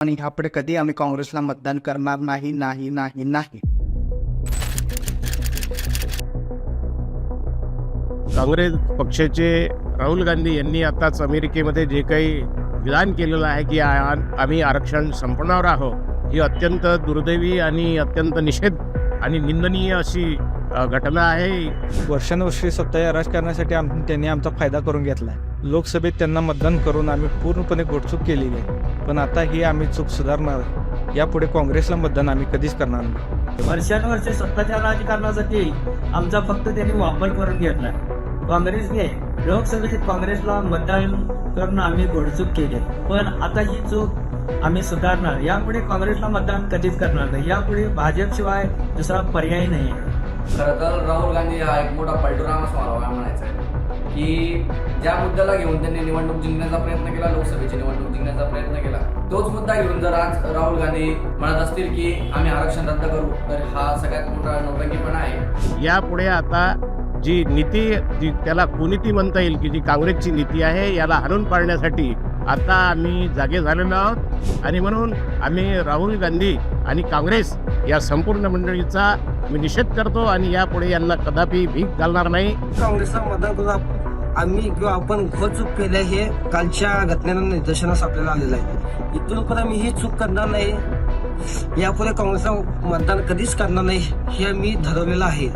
आणि ह्यापुढे कधी आम्ही काँग्रेसला मतदान करणार नाही नाही नाही नाही. काँग्रेस पक्षाचे राहुल गांधी यांनी आताच अमेरिकेमध्ये जे काही विधान केलेलं आहे की आम्ही आरक्षण संपवणार आहोत ही अत्यंत दुर्दैवी आणि अत्यंत निषेध आणि निंदनीय अशी घटना आहे. वर्षानुवर्षे सत्ता या राजकारणासाठी आम त्यांनी आमचा फायदा करून घेतला लोकसभेत त्यांना मतदान करून आम्ही पूर्णपणे गोडचूक केलेली आहे. पण आता ही आम्ही चूक सुधारणार. आहे. यापुढे काँग्रेसला मतदान आम्ही कधीच करणार नाही. वर्षानुवर्षे सत्ताच्या राजकारणासाठी आमचा फक्त त्यांनी वापर करून घेतला काँग्रेसने लोकसभेत काँग्रेसला मतदान करून आम्ही घोडचूक केली. पण आता ही चूक आम्ही सुधारणार. यापुढे काँग्रेसला मतदान कधीच करणार नाही. यापुढे भाजपशिवाय दुसरा पर्याय नाही. आहे खरं तर राहुल गांधी हा एक मोठा पलटुराम मला म्हणायचं आहे की ज्या मुद्द्याला घेऊन त्यांनी निवडणूक जिंकण्याचा प्रयत्न केला लोकसभेची निवडणूक जिंकण्याचा प्रयत्न केला तोच मुद्दा घेऊन जर आज राहुल गांधी म्हणत असतील की आम्ही आरक्षण रद्द करू तर हा सगळ्यात मोठा नौटंकीपणा आहे. यापुढे आता जी नीती जी त्याला कुनीती म्हणता येईल की जी काँग्रेसची नीती आहे याला हाणून पाडण्यासाठी आता आम्ही जागे झालेलो आहोत. आणि म्हणून आम्ही राहुल गांधी आणि काँग्रेस या संपूर्ण मंडळीचा मी निषेध करतो आणि यापुढे यांना कदापि भीक घालणार नाही. काँग्रेसला मतदान आम्ही किंवा आपण घोर चूक केलं आहे हे कालच्या घटनेनं निदर्शनास आपल्याला आलेलं आहे. इथून पण आम्ही ही चूक करणार नाही. यापुढे काँग्रेसला मतदान कधीच करणार नाही हे मी ठरवलेलं आहे.